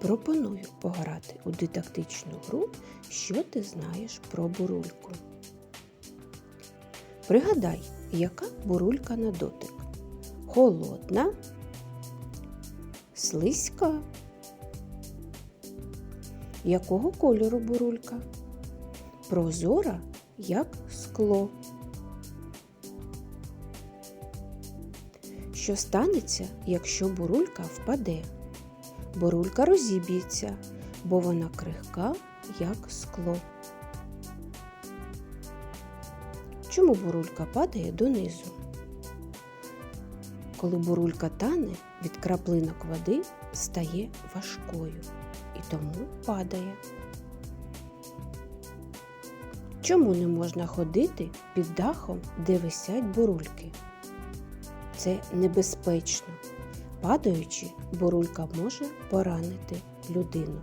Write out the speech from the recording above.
Пропоную пограти у дидактичну гру, що ти знаєш про бурульку. Пригадай, яка бурулька на дотик? Холодна, слизька. Якого кольору бурулька? Прозора, як скло. Що станеться, якщо бурулька впаде? Бурулька розіб'ється, бо вона крихка, як скло. Чому бурулька падає донизу? Коли бурулька тане, від краплинок води стає важкою і тому падає. Чому не можна ходити під дахом, де висять бурульки? Це небезпечно. Падаючи, бурулька може поранити людину.